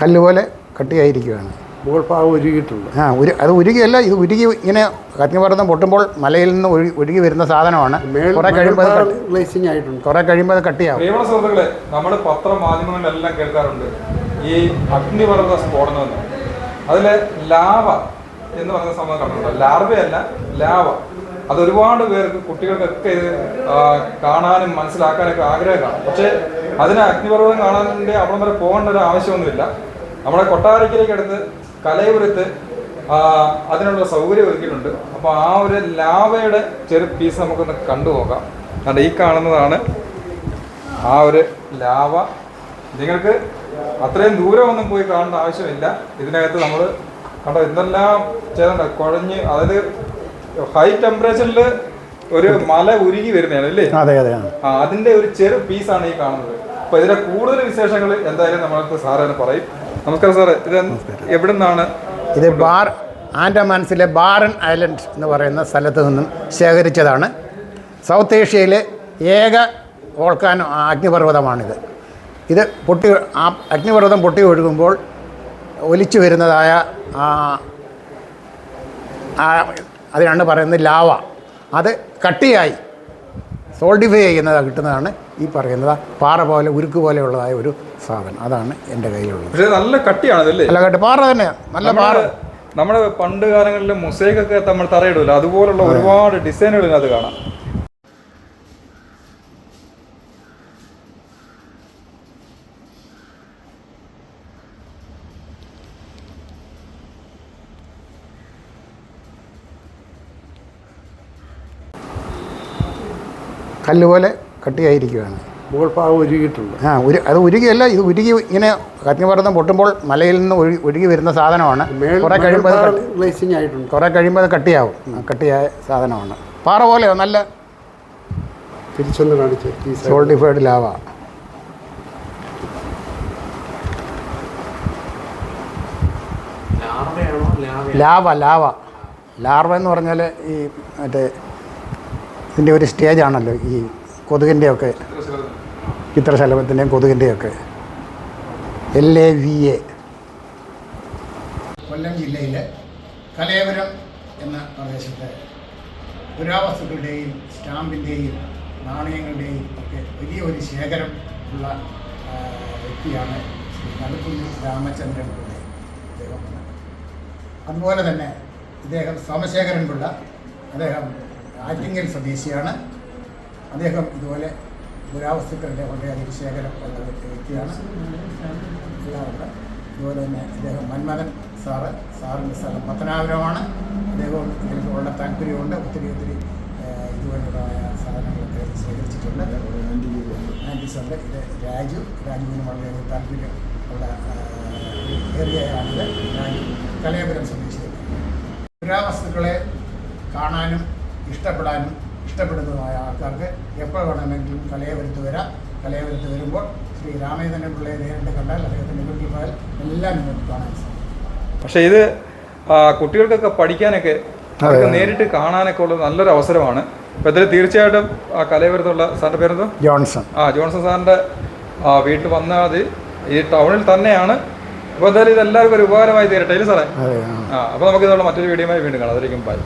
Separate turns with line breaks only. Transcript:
കല്ല് പോലെ കട്ടിയായിരിക്കുകയാണ്.
മുകൾ ഭാഗം ഒരുകിയിട്ടുണ്ട്
ആ ഒരു അത് ഉരുകിയല്ല ഇത് ഉരുകി ഇങ്ങനെ അഗ്നിപർവതം പൊട്ടുമ്പോൾ മലയിൽ നിന്ന് ഒഴി ഒഴുകി വരുന്ന സാധനമാണ്. കുറെ കഴിയുമ്പോൾ അത്
ഗ്ലേസിങ് ആയിട്ടുണ്ട്.
കുറേ കഴിയുമ്പോൾ അത് കട്ടിയാവും.
പ്രിയമുള്ള സുഹൃത്തുക്കളെ നമ്മൾ പത്ര മാധ്യമങ്ങളിലെല്ലാം കേൾക്കാറുണ്ട് ഈ അഗ്നിപർവത സ്ഫോടനം എന്ന് അതിലെ ലാവ എന്ന് പറയുന്ന സംഭവം കണ്ടിട്ടുണ്ട്? ലാർവയല്ല ലാവ. അത് ഒരുപാട് പേർക്ക് കുട്ടികൾക്കൊക്കെ ഇത് കാണാനും മനസ്സിലാക്കാനൊക്കെ ആഗ്രഹം കാണും. പക്ഷേ അതിന് അഗ്നിപർവതം കാണാന്റെ അവിടം വരെ പോകേണ്ട ഒരു ആവശ്യമൊന്നുമില്ല. നമ്മുടെ കൊട്ടാരക്കരയ്ക്ക് അടുത്ത് കലയപുരത്ത് അതിനുള്ള സൗകര്യം ഒരുക്കിയിട്ടുണ്ട്. അപ്പോൾ ആ ഒരു ലാവയുടെ ചെറു പീസ് നമുക്കൊന്ന് കണ്ടു നോക്കാം. കാരണം ഈ കാണുന്നതാണ് ആ ഒരു ലാവ. നിങ്ങൾക്ക് അത്രയും ദൂരമൊന്നും പോയി കാണേണ്ട ആവശ്യമില്ല. ഇതിനകത്ത് നമ്മൾ കണ്ടോ എന്തെല്ലാം ചെയ്തിട്ടുണ്ട്. കുഴഞ്ഞ് അതായത് ഹൈ ടെമ്പറേച്ചറിൽ ഒരു മല ഉരുകി വരുന്നതാണ് അല്ലേ?
അതെ അതെ ആ.
അതിന്റെ ഒരു ചെറു പീസാണ് ഈ കാണുന്നത്. അപ്പൊ ഇതിന്റെ കൂടുതൽ വിശേഷങ്ങൾ എന്തായാലും നമ്മൾക്ക് സാറ് പറയും. നമസ്കാരം സാറേ. ഇത് എവിടെ നിന്നാണ്
ഇത് ബാർ ആൻഡമാൻസിലെ ബാറൻ ഐലൻഡ് എന്ന് പറയുന്ന സ്ഥലത്ത് നിന്നും ശേഖരിച്ചതാണ്. സൗത്ത് ഏഷ്യയിലെ ഏക വോൾക്കാനോ അഗ്നിപർവതമാണിത്. ഇത് പൊട്ടി ആ അഗ്നിപർവതം പൊട്ടി ഒഴുകുമ്പോൾ ഒലിച്ചു വരുന്നതായ അതിനാണ് പറയുന്നത് ലാവ. അത് കട്ടിയായി. സോൾഡിഫൈ ചെയ്യുന്നത് കിട്ടുന്നതാണ് ഈ പറയുന്നത് പാറ പോലെ ഉരുക്ക് പോലെയുള്ളതായ ഒരു സാധനം. അതാണ് എന്റെ കയ്യിലുള്ളത്.
പക്ഷേ നല്ല കട്ടിയാണ്
നല്ല കട്ടി പാറ തന്നെ. നല്ല പാറ.
നമ്മുടെ പണ്ട് കാലങ്ങളിൽ മൊസൈക്കൊക്കെ നമ്മൾ തറയിടില്ല അതുപോലുള്ള ഒരുപാട് ഡിസൈനുകൾ ഇതിനകത്ത് കാണാം.
കല്ല് പോലെ കട്ടിയായിരിക്കുകയാണ്.
മുകൾ ഭാഗം ഒരുകിയിട്ടുണ്ട്
ആ ഒരു അത് ഉരുകിയല്ല ഇത് ഉരുകി ഇങ്ങനെ അഗ്നിപർവതം പൊട്ടുമ്പോൾ മലയിൽ നിന്ന് ഒഴുകി വരുന്ന സാധനമാണ്. കുറേ കഴിയുമ്പോൾ അത്
ഗ്ലേസിങ് ആയിട്ടുണ്ട്.
കുറേ കഴിയുമ്പോൾ അത് കട്ടിയാവും. കട്ടിയായ സാധനമാണ്. പാറ പോലെയോ? നല്ല
തിരിച്ചൊന്ന് കാണിച്ച്
ലാവ ലാവ ലാവ. ലാർവ എന്ന് പറഞ്ഞാൽ ഈ മറ്റേ ഇതിന്റെ ഒരു സ്റ്റേജാണല്ലോ ഈ കൊതുകിന്റെയൊക്കെ ചിത്രശലഭത്തിന്റെയും കൊതുകിന്റെയൊക്കെ L A V A Kollam ജില്ലയിലെ കലയപുരം എന്ന പ്രദേശത്തെ പുരാവസ്തുക്കളുടെയും സ്റ്റാമ്പിന്റെയും നാണയങ്ങളുടെയും ഒക്കെ വലിയ ഒരു ശേഖരം ഉള്ള വ്യക്തിയാണ് ശ്രീ നടുക്കുന്നിൽ രാമചന്ദ്രൻ പിള്ള അദ്ദേഹം. അതുപോലെ തന്നെ ഇദ്ദേഹം സോമശേഖരൻ പിള്ള അദ്ദേഹം ആറ്റിങ്ങൽ സ്വദേശിയാണ്. അദ്ദേഹം ഇതുപോലെ പുരാവസ്തുക്കളുടെ വളരെയധികം ശേഖരം ഉള്ള വ്യക്തി- വ്യക്തിയാണ് എല്ലാവരുടെ അതുപോലെ തന്നെ അദ്ദേഹം മന്മഥൻ സാറ് സാറിന്റെ സ്ഥലം പത്തനാപുരമാണ്. അദ്ദേഹവും എനിക്ക് വളരെ താല്പര്യമുണ്ട് ഒത്തിരി ഒത്തിരി ഇതുപോലുള്ള സാധനങ്ങളൊക്കെ ശേഖരിച്ചിട്ടുണ്ട്. ആന്റി സാറിന്റെ ഇത് രാജു. രാജുവിന് വളരെയധികം താല്പര്യം ഉള്ള ഏരിയയാണിത്. രാജു കലയപുരം സ്വദേശി പുരാവസ്തുക്കളെ കാണാനും ഇഷ്ടപ്പെടാനും ഇഷ്ടപ്പെടുന്നതുമായ ആൾക്കാർക്ക് എപ്പോൾ വേണമെങ്കിലും കലയെ വരുത്തു വരാം. കലയെ വരുത്തു വരുമ്പോൾ ശ്രീ രാമചന്ദ്രൻ പിള്ളയെ നേരിട്ട് കണ്ടാൽ അദ്ദേഹത്തിന്റെ വീട്ടിൽ പോയാൽ എല്ലാം നിങ്ങൾക്ക് കാണാൻ സാധിക്കും.
പക്ഷേ ഇത് കുട്ടികൾക്കൊക്കെ പഠിക്കാനൊക്കെ നേരിട്ട് കാണാനൊക്കെ ഉള്ള നല്ലൊരു അവസരമാണ്. അപ്പോൾ ഇതിൽ തീർച്ചയായിട്ടും ആ കലയപുരത്തുള്ള സാറിന്റെ പേരെന്തോ?
ജോൺസൺ.
ആ ജോൺസൺ സാറിന്റെ ആ, വീട്ടിൽ വന്നാൽ മതി. ഈ ടൗണിൽ തന്നെയാണ്. അപ്പോൾ എന്തായാലും ഇത് എല്ലാവർക്കും ഒരു ഉപകാരമായി തീരട്ടെ ഇല്ല സാറേ?
ആ.
ആ അപ്പോൾ നമുക്ക് ഇതുള്ള മറ്റൊരു വീഡിയോയുമായി വീണ്ടും കാണാം. അതിലേക്കും ബൈ.